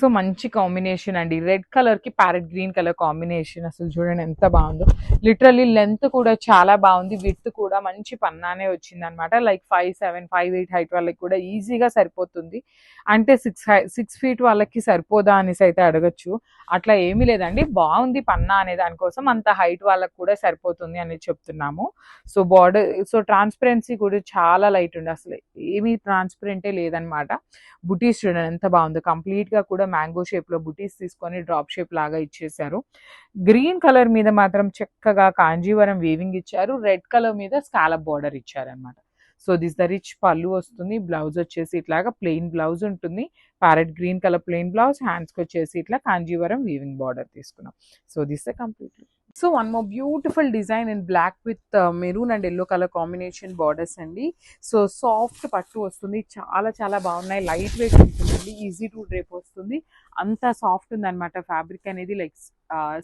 So మంచి combination అండి. Red కలర్కి ప్యారెట్ గ్రీన్ కలర్ కాంబినేషన్ అసలు చూడండి ఎంత బాగుందో. లిటరలీ లెంత్ కూడా చాలా బాగుంది. విత్ కూడా మంచి పన్నానే వచ్చింది అనమాట like five seven five eight height వాళ్ళకి కూడా ఈజీగా సరిపోతుంది. అంటే సిక్స్ సిక్స్ ఫీట్ వాళ్ళకి సరిపోదా అనేసి అయితే అడగచ్చు. అట్లా ఏమీ లేదండి. బాగుంది పన్నా అనే దానికోసం అంత హైట్ వాళ్ళకి కూడా సరిపోతుంది అనేది చెప్తున్నాము. సో బార్డర్ సో ట్రాన్స్పరెన్సీ కూడా చాలా లైట్ ఉంది అసలు ఏమీ ట్రాన్స్పరెంటే లేదనమాట బుటీస్ చూడండి ఎంత బాగుందో. కంప్లీట్గా కూడా మ్యాంగో షేప్లో బుటీస్ తీసుకొని డ్రాప్ షేప్ లాగా ఇచ్చేసారు. గ్రీన్ కలర్ మీద మాత్రం చక్కగా కాంజీవరం వేవింగ్ ఇచ్చారు. రెడ్ కలర్ మీద స్కాలప్ బార్డర్ ఇచ్చారనమాట సో దిస్ ద రిచ్ పళ్ళు వస్తుంది. బ్లౌజ్ వచ్చేసి ఇట్లాగా ప్లెయిన్ బ్లౌజ్ ఉంటుంది. Parrot green colour plain blouse హ్యాండ్స్కి వచ్చేసి ఇట్లా కాంజీవరం వీవింగ్ బార్డర్ తీసుకున్నాం. So this the complete so one more beautiful design in black with uh, maroon and yellow colour combination borders అండి. సో సాఫ్ట్ పట్టు వస్తుంది. చాలా చాలా బాగున్నాయి. లైట్ వెయిట్ ఉంటుందండి ఈజీ టు డ్రేప్ వస్తుంది. అంత సాఫ్ట్ ఉందన్నమాట ఫ్యాబ్రిక్ అనేది. లైక్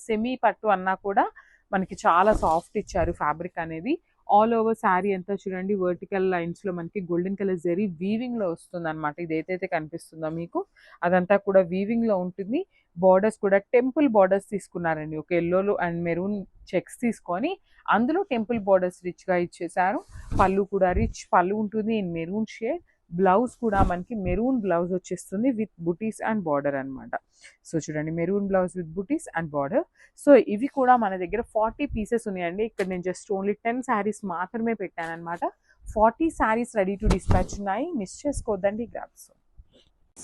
సెమీ uh, పట్టు అన్నా కూడా మనకి చాలా సాఫ్ట్ ఇచ్చారు ఫ్యాబ్రిక్ అనేది. ఆల్ ఓవర్ శారీ అంతా చూడండి వర్టికల్ లైన్స్లో మనకి గోల్డెన్ కలర్ జరీ వీవింగ్లో వస్తుంది అనమాట ఇది ఏదైతే కనిపిస్తుందో మీకు అదంతా కూడా వీవింగ్లో ఉంటుంది. బార్డర్స్ కూడా టెంపుల్ బార్డర్స్ తీసుకున్నారండి. ఒక ఎల్లోలు అండ్ మెరూన్ చెక్స్ తీసుకొని అందులో టెంపుల్ బార్డర్స్ రిచ్గా ఇచ్చేసారు పళ్ళు కూడా రిచ్ పళ్ళు ఉంటుంది ఇన్ మెరూన్ షేడ్ బ్లౌజ్ కూడా మనకి మెరూన్ బ్లౌజ్ వచ్చేస్తుంది విత్ బుటీస్ అండ్ బార్డర్ అన్నమాట. సో చూడండి maroon blouse with buttis and border. So ఇవి కూడా మన దగ్గర ఫార్టీ పీసెస్ ఉన్నాయండి. ఇక్కడ నేను జస్ట్ ఓన్లీ టెన్ శారీస్ మాత్రమే పెట్టాను అనమాట forty saris ready to dispatch ఉన్నాయి. మిస్ చేసుకోవద్దండి గ్రాప్స్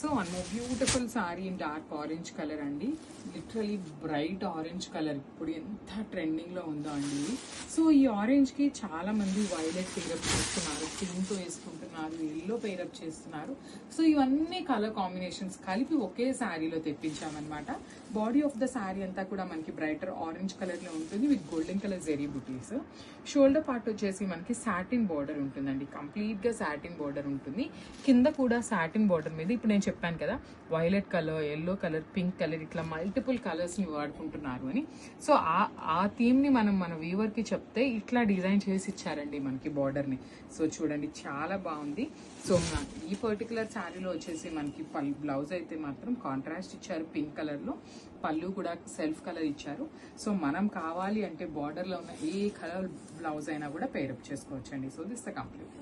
సో అన్న beautiful sari in dark orange colour అండి. Literally bright orange colour. ఇప్పుడు ఎంత ట్రెండింగ్లో ఉందో అండి. సో ఈ ఆరెంజ్కి చాలా మంది వైలెట్ పేరప్ చేస్తున్నారు పింక్తో వేసుకుంటున్నారు ఎల్లో పేరప్ చేస్తున్నారు. సో ఇవన్నీ కలర్ కాంబినేషన్స్ కలిపి ఒకే శారీలో తెప్పించామన్నమాట. బాడీ ఆఫ్ ద శారీ అంతా కూడా మనకి బ్రైటర్ ఆరెంజ్ కలర్లో ఉంటుంది with golden colour zari buttis shoulder part వచ్చేసి మనకి సాటిన్ బార్డర్ ఉంటుందండి. కంప్లీట్గా సాటిన్ బార్డర్ ఉంటుంది. కింద కూడా సాటిన్ బార్డర్ మీద ఇప్పుడు నేను చెప్పాను కదా violet colour yellow colour pink colour ఇట్లా మల్టిపుల్ కలర్స్ని వాడుకుంటున్నారు అని. సో ఆ ఆ థీమ్ని మనం మన వ్యూవర్కి చెప్తే ఇట్లా డిజైన్ చేసి ఇచ్చారండి మనకి బార్డర్ని సో చూడండి చాలా బాగుంది. సో ఈ పర్టికులర్ శారీలో వచ్చేసి మనకి పల్ బ్లౌజ్ అయితే మాత్రం కాంట్రాస్ట్ ఇచ్చారు పింక్ కలర్లో పళ్ళు కూడా సెల్ఫ్ కలర్ ఇచ్చారు. సో మనం కావాలి అంటే బార్డర్లో ఉన్న ఏ కలర్ బ్లౌజ్ అయినా కూడా పేరప్ చేసుకోవచ్చండి. So this the complete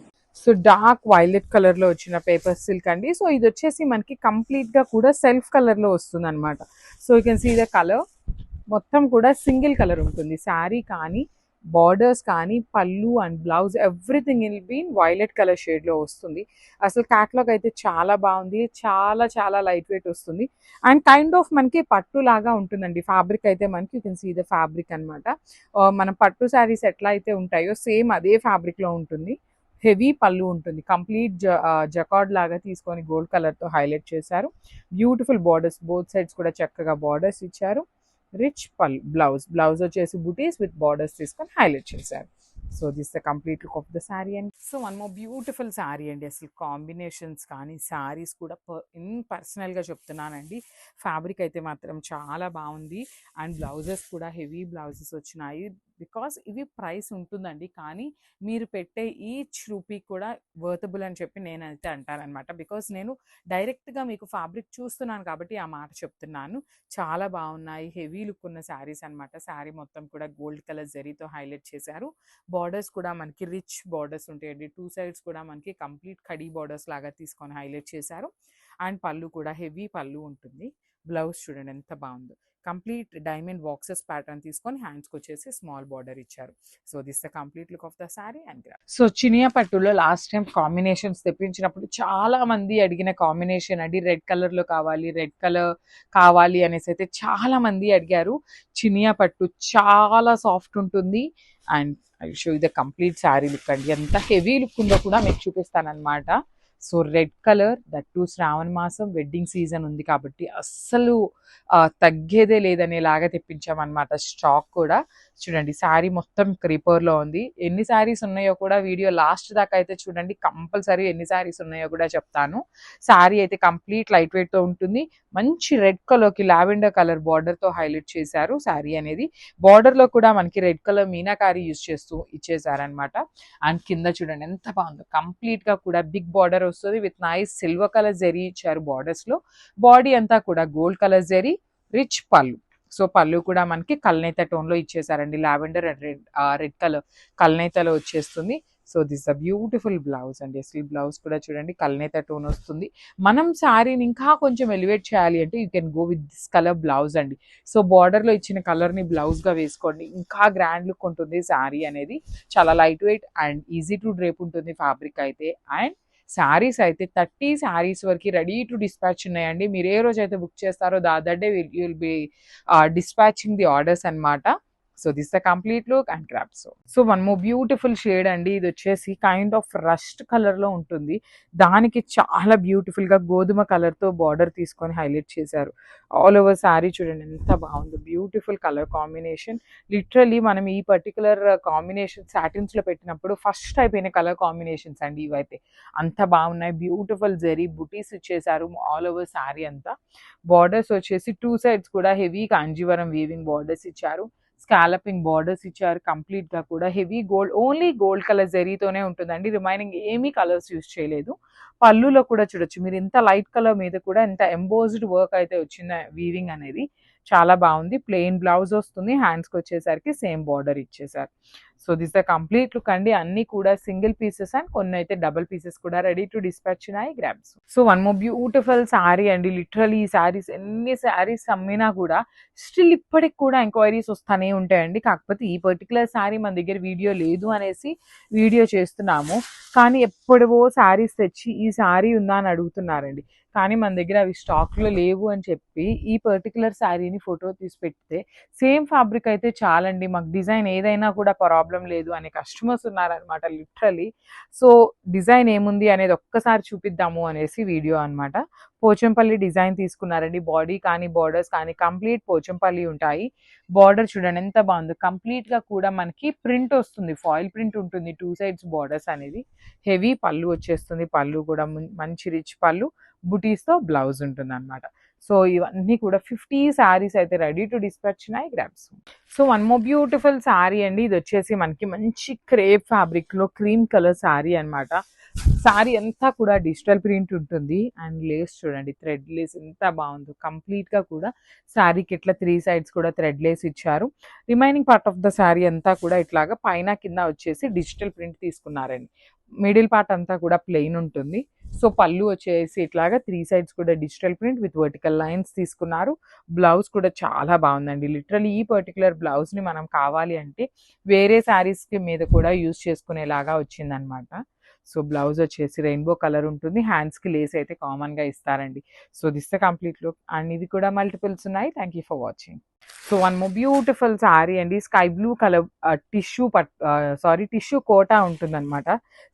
so dark violet కలర్లో వచ్చిన పేపర్ సిల్క్ అండి. సో ఇది వచ్చేసి మనకి కంప్లీట్గా కూడా సెల్ఫ్ కలర్లో వస్తుంది అనమాట so you can see the colour మొత్తం కూడా సింగిల్ కలర్ ఉంటుంది. శారీ కానీ బార్డర్స్ కానీ పళ్ళు and blouse everything will be in violet colour షేడ్లో వస్తుంది. అసలు క్యాట్లాగ్ అయితే చాలా బాగుంది చాలా చాలా లైట్ వెయిట్ వస్తుంది. అండ్ కైండ్ ఆఫ్ మనకి పట్టు లాగా ఉంటుందండి. ఫ్యాబ్రిక్ అయితే మనకి you can see the fabric అనమాట మన పట్టు శారీస్ ఎట్లా అయితే ఉంటాయో సేమ్ అదే ఫ్యాబ్రిక్లో ఉంటుంది. హెవీ పళ్ళు ఉంటుంది. కంప్లీట్ జకాడ్ లాగా తీసుకొని గోల్డ్ కలర్తో హైలైట్ చేశారు. బ్యూటిఫుల్ బార్డర్స్ బోత్ సైడ్స్ కూడా చక్కగా బార్డర్స్ ఇచ్చారు. రిచ్ పల్ బ్లౌజ్ బ్లౌజ్ వచ్చేసి బుటీస్ విత్ బార్డర్స్ తీసుకొని హైలైట్ చేశారు. So this the complete look of the sari and so one more beautiful sari అండి. అసలు కాంబినేషన్స్ కానీ శారీస్ కూడా ఇన్ పర్సనల్గా చెప్తున్నానండి. ఫ్యాబ్రిక్ అయితే మాత్రం చాలా బాగుంది. అండ్ బ్లౌజెస్ కూడా హెవీ బ్లౌజెస్ వచ్చినాయి. బికాస్ ఇవి ప్రైస్ ఉంటుందండి. కానీ మీరు పెట్టే ఈచ్ రూపీ కూడా వర్తబుల్ అని చెప్పి నేనైతే అంటానన్నమాట. బికాస్ నేను డైరెక్ట్గా మీకు ఫ్యాబ్రిక్ చూస్తున్నాను కాబట్టి ఆ మాట చెప్తున్నాను. చాలా బాగున్నాయి. హెవీ లుక్ ఉన్న శారీస్ అన్నమాట. శారీ మొత్తం కూడా గోల్డ్ కలర్ జరీతో హైలైట్ చేశారు. బార్డర్స్ కూడా మనకి రిచ్ బార్డర్స్ ఉంటాయండి. టూ సైడ్స్ కూడా మనకి కంప్లీట్ కడీ బార్డర్స్ లాగా తీసుకొని హైలైట్ చేశారు. అండ్ పళ్ళు కూడా హెవీ పళ్ళు ఉంటుంది. బ్లౌజ్ చూడండి ఎంత బాగుందో. కంప్లీట్ డైమండ్ బాక్సెస్ ప్యాటర్న్ తీసుకొని హ్యాండ్స్కి వచ్చేసి స్మాల్ బార్డర్ ఇచ్చారు. So this the complete look of the sari and so Chiniya పట్టులో లాస్ట్ టైం కాంబినేషన్స్ తెప్పించినప్పుడు చాలా మంది అడిగిన కాంబినేషన్ అండి రెడ్ కలర్లో కావాలి రెడ్ కలర్ కావాలి అనేసి అయితే చాలా మంది అడిగారు. చినియా పట్టు చాలా సాఫ్ట్ ఉంటుంది and I show the complete sari look అండి. ఎంత హెవీ లుక్ ఉందో కూడా మీకు చూపిస్తాను అనమాట so red colour that to శ్రావణ మాసం వెడ్డింగ్ సీజన్ ఉంది కాబట్టి అస్సలు తగ్గేదే లేదనేలాగా తెప్పించామన్నమాట. స్టాక్ కూడా. చూడండి శారీ మొత్తం క్రీపర్లో ఉంది. ఎన్ని శారీస్ ఉన్నాయో కూడా వీడియో లాస్ట్ దాకా అయితే చూడండి కంపల్సరీ ఎన్ని శారీస్ ఉన్నాయో కూడా చెప్తాను. శారీ అయితే కంప్లీట్ లైట్ వెయిట్తో ఉంటుంది. మంచి రెడ్ కలర్కి లావెండర్ కలర్ బార్డర్తో హైలైట్ చేశారు శారీ అనేది. బార్డర్లో కూడా మనకి రెడ్ కలర్ మీనాకారీ యూజ్ చేస్తూ ఇచ్చేసారనమాట అండ్ కింద చూడండి ఎంత బాగుందో. కంప్లీట్గా కూడా బిగ్ బార్డర్ వస్తుంది with nice silver colour zari ఇచ్చారు బార్డర్స్లో. బాడీ అంతా కూడా గోల్డ్ కలర్ జెరీ రిచ్ పళ్ళు. సో పళ్ళు కూడా మనకి కల్నేత టోన్లో ఇచ్చేసారండి. Lavender and red red colour కల్నేతలో వచ్చేస్తుంది. So this a beautiful blouse అండి. అసలు బ్లౌజ్ కూడా చూడండి కల్నేత టోన్ వస్తుంది. మనం శారీని ఇంకా కొంచెం ఎలివేట్ చేయాలి అంటే you can go with this colour blouse అండి. సో బార్డర్లో ఇచ్చిన కలర్ని బ్లౌజ్గా వేసుకోండి. ఇంకా గ్రాండ్ లుక్ ఉంటుంది శారీ అనేది. చాలా light weight and easy to drape ఉంటుంది ఫ్యాబ్రిక్ అయితే. అండ్ శారీస్ అయితే థర్టీ శారీస్ వరకు రెడీ టు డిస్పాచ్ ఉన్నాయండి. మీరు ఏ రోజు అయితే బుక్ చేస్తారో the that day will you'll be dispatching the orders అన్నమాట. So this the complete look and crop so so one more beautiful shade అండి. ఇది వచ్చేసి కైండ్ ఆఫ్ రస్ట్ కలర్లో ఉంటుంది. దానికి చాలా బ్యూటిఫుల్గా గోధుమ కలర్తో బార్డర్ తీసుకొని హైలైట్ చేశారు. ఆల్ ఓవర్ శారీ చూడండి ఎంత బాగుంది. బ్యూటిఫుల్ కలర్ కాంబినేషన్ లిటరలీ మనం ఈ పర్టికులర్ కాంబినేషన్ సాటిన్స్లో పెట్టినప్పుడు ఫస్ట్ అయిపోయిన కలర్ కాంబినేషన్స్ అండి ఇవైతే. అంత బాగున్నాయి. బ్యూటిఫుల్ జెరీ బుటీస్ ఇచ్చేసారు ఆల్ ఓవర్ శారీ అంతా. బార్డర్స్ వచ్చేసి టూ సైడ్స్ కూడా హెవీ కాంజీవరం వీవింగ్ బార్డర్స్ ఇచ్చారు. స్కాలపింగ్ బార్డర్స్ ఇచ్చారు కంప్లీట్గా కూడా. Heavy gold only gold colour జరీతోనే ఉంటుందండి. రిమైనింగ్ ఏమీ కలర్స్ యూస్ చేయలేదు. పళ్ళులో కూడా చూడొచ్చు. మీరు ఇంత లైట్ కలర్ మీద కూడా ఇంత ఎంబోజ్డ్ వర్క్ అయితే వచ్చిన వీవింగ్ అనేది చాలా బాగుంది. ప్లెయిన్ బ్లౌజ్ వస్తుంది. హ్యాండ్స్కి వచ్చేసరికి సేమ్ బార్డర్ ఇచ్చేసారు. So this the complete look అండి. అన్ని కూడా సింగిల్ పీసెస్ అండ్ కొన్ని అయితే డబల్ పీసెస్ కూడా రెడీ టు డిస్పాచ్ ఉన్నాయి grabs so one more beautiful sari అండి. లిటరలీ ఈ శారీస్ ఎన్ని శారీస్ అమ్మినా కూడా స్టిల్ ఇప్పటికి కూడా ఎంక్వైరీస్ వస్తూనే ఉంటాయండి. కాకపోతే ఈ పర్టికులర్ శారీ మన దగ్గర వీడియో లేదు అనేసి వీడియో చేస్తున్నాము. కానీ ఎప్పుడవో శారీస్ తెచ్చి ఈ శారీ ఉందా అని అడుగుతున్నారండి. కానీ మన దగ్గర అవి స్టాక్లో లేవు అని చెప్పి ఈ పర్టికులర్ శారీని ఫోటో తీసి పెడితే సేమ్ ఫ్యాబ్రిక్ అయితే చాలండి. మాకు డిజైన్ ఏదైనా కూడా ప్రాబ్లం లేదు అనే కస్టమర్స్ ఉన్నారనమాట లిటరలీ. సో డిజైన్ ఏముంది అనేది ఒక్కసారి చూపిద్దాము అనేసి వీడియో అన్నమాట. పోచంపల్లి డిజైన్ తీసుకున్నారండి. బాడీ కానీ బార్డర్స్ కానీ కంప్లీట్ పోచంపల్లి ఉంటాయి. బార్డర్ చూడండి ఎంత బాగుందో. కంప్లీట్గా కూడా మనకి ప్రింట్ వస్తుంది. ఫాయిల్ ప్రింట్ ఉంటుంది. టూ సైడ్స్ బార్డర్స్ అనేది. హెవీ పళ్ళు వచ్చేస్తుంది. పళ్ళు కూడా మంచి రిచ్ పళ్ళు. బుటీస్తో బ్లౌజ్ ఉంటుంది అనమాట సో ఇవన్నీ కూడా ఫిఫ్టీ శారీస్ అయితే రెడీ టు డిస్పాచ్ ఉన్నాయి grabs so one more beautiful sari అండి. ఇది వచ్చేసి మనకి మంచి క్రేప్ ఫ్యాబ్రిక్లో క్రీమ్ కలర్ శారీ అన్నమాట. శారీ అంతా కూడా డిజిటల్ ప్రింట్ ఉంటుంది. అండ్ లేస్ చూడండి థ్రెడ్ లేస్ ఎంత బాగుందో. కంప్లీట్గా కూడా శారీకి ఇట్లా త్రీ సైడ్స్ కూడా థ్రెడ్ లేస్ ఇచ్చారు. Remaining part of the sari అంతా కూడా ఇట్లాగా పైన కింద వచ్చేసి డిజిటల్ ప్రింట్ తీసుకున్నారండి. మిడిల్ పార్ట్ అంతా కూడా ప్లెయిన్ ఉంటుంది. సో పళ్ళు వచ్చేసి ఇట్లాగా త్రీ సైడ్స్ కూడా digital print with vertical lines తీసుకున్నారు. బ్లౌజ్ కూడా చాలా బాగుందండి. లిటరలీ ఈ పర్టికులర్ బ్లౌజ్ని మనం కావాలి అంటే వేరే శారీస్కి మీద కూడా యూజ్ చేసుకునేలాగా వచ్చిందనమాట. సో బ్లౌజ్ వచ్చేసి రెయిన్బో కలర్ ఉంటుంది. హ్యాండ్స్కి లేస్ అయితే కామన్గా ఇస్తారండి. So this the complete look. And ఇది కూడా మల్టిపుల్స్ ఉన్నాయి. Thank you for watching. So one more beautiful sari అండి. స్కై బ్లూ కలర్ టిష్యూ పట్ సారీ టిష్యూ కోటా ఉంటుందన్నమాట.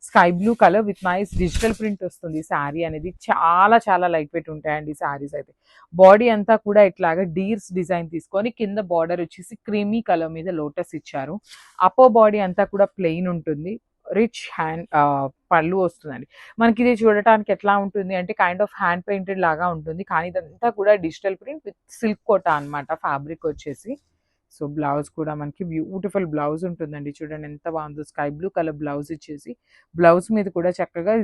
Sky blue colour with nice digital print వస్తుంది శారీ అనేది. చాలా చాలా లైట్ వెయిట్ ఉంటాయండి శారీస్ అయితే. బాడీ అంతా కూడా ఇట్లాగా డీర్స్ డిజైన్ తీసుకొని కింద బార్డర్ వచ్చేసి క్రీమీ కలర్ మీద లోటస్ ఇచ్చారు. అప్పో బాడీ అంతా కూడా ప్లెయిన్ ఉంటుంది. రిచ్ హ్యాండ్ పళ్ళు వస్తుందండి. మనకి ఇది చూడటానికి ఎట్లా ఉంటుంది అంటే కైండ్ ఆఫ్ హ్యాండ్ పెయింటెడ్ లాగా ఉంటుంది. కానీ ఇదంతా కూడా digital print with silk Kota అన్నమాట ఫ్యాబ్రిక్ వచ్చేసి. సో బ్లౌజ్ కూడా మనకి బ్యూటిఫుల్ బ్లౌజ్ ఉంటుందండి. చూడండి ఎంత బాగుందో. స్కై బ్లూ కలర్ బ్లౌజ్ ఇచ్చేసి బ్లౌజ్ మీద కూడా చక్కగా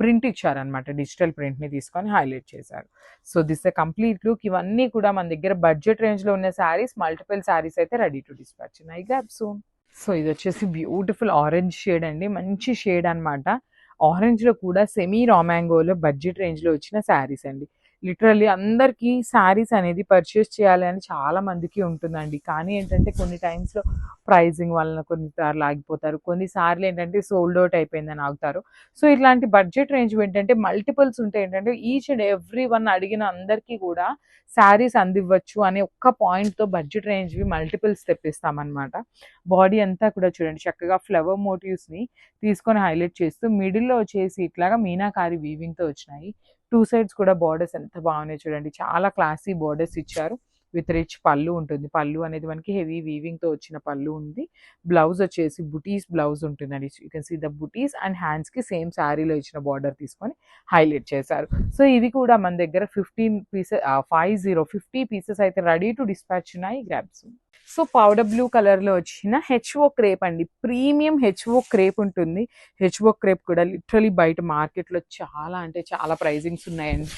ప్రింట్ ఇచ్చారనమాట డిజిటల్ ప్రింట్ని తీసుకొని హైలైట్ చేశారు. So this the complete look ఇవన్నీ కూడా మన దగ్గర బడ్జెట్ రేంజ్లో ఉన్న శారీస్ మల్టిపుల్ శారీస్ అయితే ready to dispatch I gap soon so ఇది వచ్చేసి బ్యూటిఫుల్ ఆరెంజ్ షేడ్ అండి. మంచి షేడ్ అనమాట ఆరెంజ్లో కూడా సెమీ రామాంగోలో బడ్జెట్ రేంజ్లో వచ్చిన శారీస్ అండి. లిటరల్లీ అందరికీ శారీస్ అనేది పర్చేస్ చేయాలి అని చాలా మందికి ఉంటుందండి. కానీ ఏంటంటే కొన్ని టైమ్స్లో ప్రైజింగ్ వలన కొన్నిసార్లు ఆగిపోతారు. కొన్నిసార్లు ఏంటంటే సోల్డ్ అవుట్ అయిపోయిందని ఆగుతారు. సో ఇట్లాంటి బడ్జెట్ రేంజ్ ఏంటంటే మల్టిపుల్స్ ఉంటాయి ఏంటంటే ఈచ్ అండ్ ఎవ్రీ వన్ అడిగిన అందరికీ కూడా శారీస్ అందివ్వచ్చు అనే ఒక్క పాయింట్తో బడ్జెట్ రేంజ్వి మల్టిపుల్స్ తెప్పిస్తామన్నమాట. బాడీ అంతా కూడా చూడండి చక్కగా ఫ్లవర్ మోటివ్స్ని తీసుకొని హైలైట్ చేస్తూ మిడిల్లో వచ్చేసి ఇట్లాగా మీనాకారి వీవింగ్తో వచ్చినాయి. టూ సైడ్స్ కూడా బార్డర్స్ ఎంత బాగున్నాయి చూడండి. చాలా క్లాసీ బార్డర్స్ ఇచ్చారు. విత్ రిచ్ పళ్ళు ఉంటుంది. పళ్ళు అనేది మనకి హెవీ వీవింగ్తో వచ్చిన పళ్ళు ఉంది. బ్లౌజ్ వచ్చేసి బుటీస్ బ్లౌజ్ ఉంటుందండి. You can see the buttis and హ్యాండ్స్కి సేమ్ శారీలో ఇచ్చిన బార్డర్ తీసుకొని హైలైట్ చేశారు. సో ఇవి కూడా మన దగ్గర fifteen pieces five zero fifty pieces అయితే రెడీ టు డిస్పాచ్ ఉన్నాయి. గ్రాబ్స్ సో పౌడర్ బ్లూ కలర్లో వచ్చిన హెచ్ఓ క్రేప్ అండి. ప్రీమియం హెచ్ఓ క్రేప్ ఉంటుంది. హెచ్ఓ క్రేప్ కూడా లిటరలీ బయట మార్కెట్లో చాలా అంటే చాలా ప్రైజింగ్స్ ఉన్నాయండి.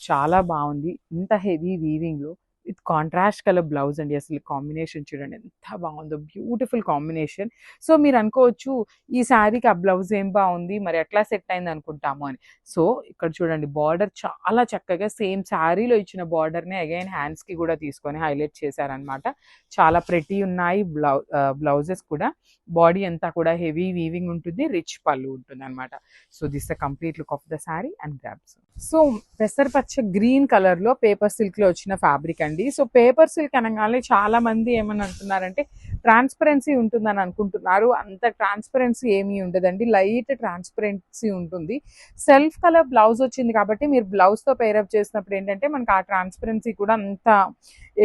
చాలా బాగుంది. ఇంత హెవీ వీవింగ్లో విత్ కాంట్రాస్ట్ కలర్ బ్లౌజ్ అండి అసలు కాంబినేషన్ చూడండి. ఎంత బాగుందో బ్యూటిఫుల్ కాంబినేషన్ సో మీరు అనుకోవచ్చు ఈ శారీకి ఆ బ్లౌజ్ ఏం బాగుంది మరి ఎట్లా సెట్ అయింది అనుకుంటాము అని. సో ఇక్కడ చూడండి బార్డర్ చాలా చక్కగా సేమ్ శారీలో ఇచ్చిన బార్డర్ని అగైన్ హ్యాండ్స్కి కూడా తీసుకొని హైలైట్ చేశారనమాట చాలా ప్రెటీ ఉన్నాయి బ్లౌ బ్లౌజెస్ కూడా. బాడీ అంతా కూడా హెవీ వీవింగ్ ఉంటుంది రిచ్ పళ్ళు ఉంటుంది అనమాట so this the complete look of the sari and grabs so పెసరపచ్చ green కలర్లో పేపర్ సిల్క్లో వచ్చిన ఫ్యాబ్రిక్ అండి. సో పేపర్స్ కనగానే చాలా మంది ఏమని అంటున్నారంటే ట్రాన్స్పరెన్సీ ఉంటుందని అనుకుంటున్నారు. అంత ట్రాన్స్పరెన్సీ ఏమీ ఉండదండి. లైట్ ట్రాన్స్పరెన్సీ ఉంటుంది. సెల్ఫ్ కలర్ బ్లౌజ్ వచ్చింది కాబట్టి మీరు బ్లౌజ్తో పేరప్ చేసినప్పుడు ఏంటంటే మనకి ఆ ట్రాన్స్పరెన్సీ కూడా అంత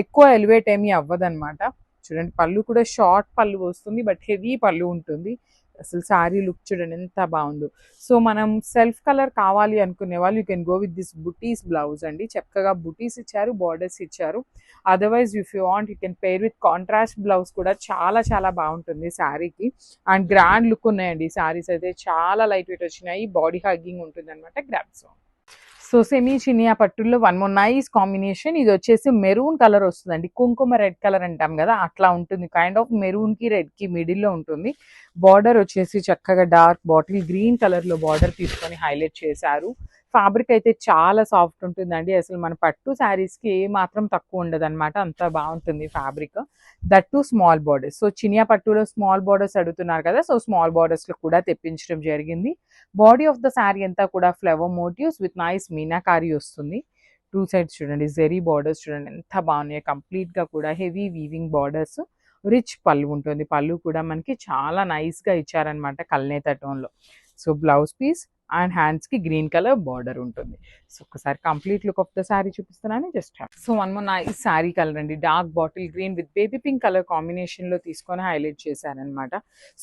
ఎక్కువ ఎలివేట్ ఏమీ అవ్వదన్నమాట. చూడండి పళ్ళు కూడా షార్ట్ పళ్ళు వస్తుంది బట్ హెవీ పళ్ళు ఉంటుంది. అసలు శారీ లుక్ చూడండి ఎంత బాగుందో. సో మనం సెల్ఫ్ కలర్ కావాలి అనుకునే వాళ్ళు you can go with this buttis blouse అండి. చక్కగా బుటీస్ ఇచ్చారు బార్డర్స్ ఇచ్చారు. Otherwise if you want you can pair with contrast blouse కూడా చాలా చాలా బాగుంటుంది శారీకి. అండ్ గ్రాండ్ లుక్ ఉన్నాయండి శారీస్ అయితే. చాలా లైట్ వెయిట్ వచ్చినాయి. బాడీ హగ్గింగ్ ఉంటుంది అనమాట గ్రాప్స్ సో సెమీ చినియా పట్టుల్లో వన్ మోర్ నైస్ కాంబినేషన్. ఇది వచ్చేసి మెరూన్ కలర్ వస్తుందండి. కుంకుమ రెడ్ కలర్ అంటాం కదా అట్లా ఉంటుంది. కైండ్ ఆఫ్ మెరూన్కి రెడ్కి మిడిల్లో ఉంటుంది. బార్డర్ వచ్చేసి చక్కగా డార్క్ బాటిల్ గ్రీన్ కలర్లో బార్డర్ తీసుకొని హైలైట్ చేశారు. ఫ్యాబ్రిక్ అయితే చాలా సాఫ్ట్ ఉంటుందండి. అసలు మన పట్టు శారీస్కి ఏ మాత్రం తక్కువ ఉండదు అనమాట అంత బాగుంటుంది fabric that to small borders so Chiniya పట్టులో స్మాల్ బార్డర్స్ అడుగుతున్నారు కదా. సో స్మాల్ బార్డర్స్లో కూడా తెప్పించడం జరిగింది. బాడీ ఆఫ్ ద శారీ అంతా కూడా flower motifs with nice meenakari వస్తుంది. టూ సైడ్స్ చూడండి. జెరీ బార్డర్స్ చూడండి. ఎంత బాగున్నాయి. కంప్లీట్గా కూడా హెవీ వీవింగ్ బార్డర్స్ రిచ్ పళ్ళు ఉంటుంది. పళ్ళు కూడా మనకి చాలా నైస్గా ఇచ్చారనమాట కల్నేత టోన్లో సో బ్లౌజ్ పీస్ అండ్ హ్యాండ్స్కి గ్రీన్ కలర్ బార్డర్ ఉంటుంది. సో ఒకసారి complete look of the sari చూపిస్తున్నాను. జస్ట్ సో వన్ మొన్న ఈ శారీ కలర్ అండి. Dark bottle green with baby pink colour కాంబినేషన్లో తీసుకొని హైలైట్ చేశారనమాట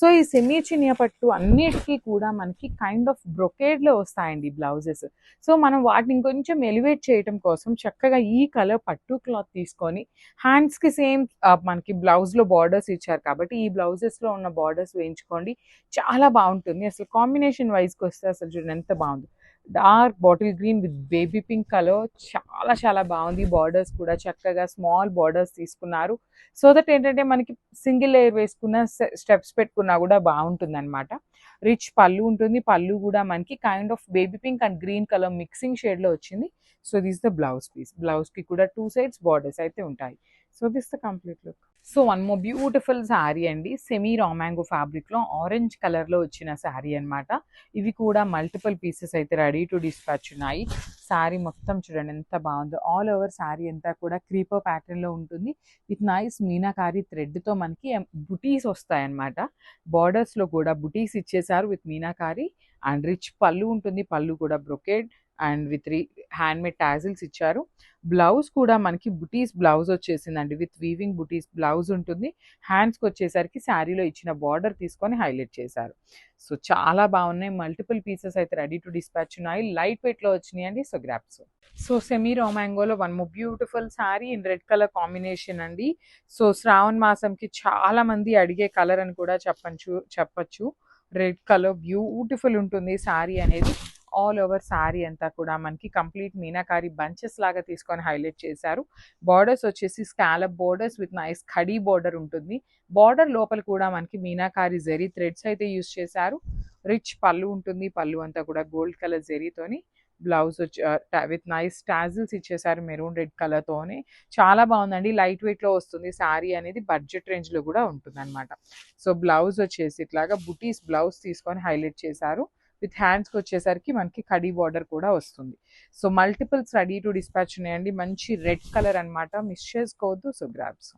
సో ఈ సెమీ చినియా పట్టు అన్నిటికీ కూడా మనకి కైండ్ ఆఫ్ బ్రొకేడ్లో వస్తాయండి బ్లౌజెస్. సో మనం వాటిని కొంచెం ఎలివేట్ చేయడం కోసం చక్కగా ఈ కలర్ పట్టు క్లాత్ తీసుకొని హ్యాండ్స్కి సేమ్ మనకి బ్లౌజ్లో బార్డర్స్ ఇచ్చారు కాబట్టి ఈ బ్లౌజెస్లో ఉన్న బార్డర్స్ వేయించుకోండి. చాలా బాగుంటుంది. అసలు కాంబినేషన్ వైజ్కి వస్తే అసలు చూడండి ఎంత బాగుంది. Dark bottle green with baby pink colour చాలా చాలా బాగుంది. బార్డర్స్ కూడా చక్కగా స్మాల్ బార్డర్స్ తీసుకున్నారు. సో దట్ ఏంటంటే మనకి సింగిల్ లేయర్ వేసుకున్న స్టెప్స్ పెట్టుకున్నా కూడా బాగుంటుంది అనమాట రిచ్ పళ్ళు ఉంటుంది. పళ్ళు కూడా మనకి kind of baby pink and green colour mixing షేడ్లో వచ్చింది. So this the blouse piece బ్లౌజ్కి కూడా టూ సైడ్స్ బార్డర్స్ అయితే ఉంటాయి. So this the complete look so one more beautiful sari అండి. సెమీ రామాంగో ఫ్యాబ్రిక్లో ఆరెంజ్ కలర్లో వచ్చిన శారీ అన్నమాట. ఇవి కూడా మల్టిపుల్ పీసెస్ అయితే రెడీ టు డిస్పాచ్ ఉన్నాయి. శారీ మొత్తం చూడండి ఎంత బాగుందో. ఆల్ ఓవర్ శారీ అంతా కూడా క్రీపర్ ప్యాటర్న్లో ఉంటుంది. విత్ నైస్ మీనాకారి థ్రెడ్తో మనకి బుటీస్ వస్తాయన్నమాట. బార్డర్స్లో బార్డర్స్లో కూడా బుటీస్ ఇచ్చేసారు విత్ మీనాకారి. అండ్ రిచ్ పళ్ళు ఉంటుంది. పళ్ళు కూడా brocade. And with re hand made tassels ఇచ్చారు. బ్లౌజ్ కూడా మనకి బుటీస్ బ్లౌజ్ వచ్చేసిందండి. విత్ వీవింగ్ బుటీస్ బ్లౌజ్ ఉంటుంది. హ్యాండ్స్కి వచ్చేసరికి శారీలో ఇచ్చిన బార్డర్ తీసుకొని హైలైట్ చేశారు. సో చాలా బాగున్నాయి. మల్టిపుల్ పీసెస్ అయితే రెడీ టు డిస్పాచ్ ఉన్నాయి. లైట్ వెయిట్లో వచ్చినాయి అండి so grabs. So semi రోమాంగోలో one more beautiful sari in red colour combination అండి. సో శ్రావణ్ మాసంకి చాలా మంది అడిగే కలర్ అని కూడా చెప్పచ్చు చెప్పచ్చు. రెడ్ కలర్ బ్యూటిఫుల్ ఉంటుంది శారీ అనేది. ఆల్ ఓవర్ శారీ అంతా కూడా మనకి కంప్లీట్ మీనాకారి బంచెస్ లాగా తీసుకొని హైలైట్ చేశారు. బార్డర్స్ వచ్చేసి స్కాలప్ బార్డర్స్ విత్ నైస్ ఖడీ బార్డర్ ఉంటుంది. బార్డర్ లోపల కూడా మనకి మీనాకారి జెరీ థ్రెడ్స్ అయితే యూస్ చేశారు. రిచ్ పళ్ళు ఉంటుంది. పళ్ళు అంతా కూడా గోల్డ్ కలర్ జెరీతోని బ్లౌజ్ వచ్చి విత్ నైస్ టాజిల్స్ ఇచ్చేసారు మెరూన్ రెడ్ కలర్తోనే. చాలా బాగుందండి. లైట్ వెయిట్లో వస్తుంది. శారీ అనేది బడ్జెట్ రేంజ్లో కూడా ఉంటుంది అనమాట సో బ్లౌజ్ వచ్చేసి ఇట్లాగా బుటీస్ బ్లౌజ్ తీసుకొని హైలైట్ చేశారు. విత్ హ్యాండ్స్కి వచ్చేసరికి మనకి కడీ బార్డర్ కూడా వస్తుంది. So multiples ready to dispatch ఉన్నాయండి. మంచి రెడ్ కలర్ అన్నమాట. మిస్ చేసుకోవద్దు సో గ్రాబ్స్.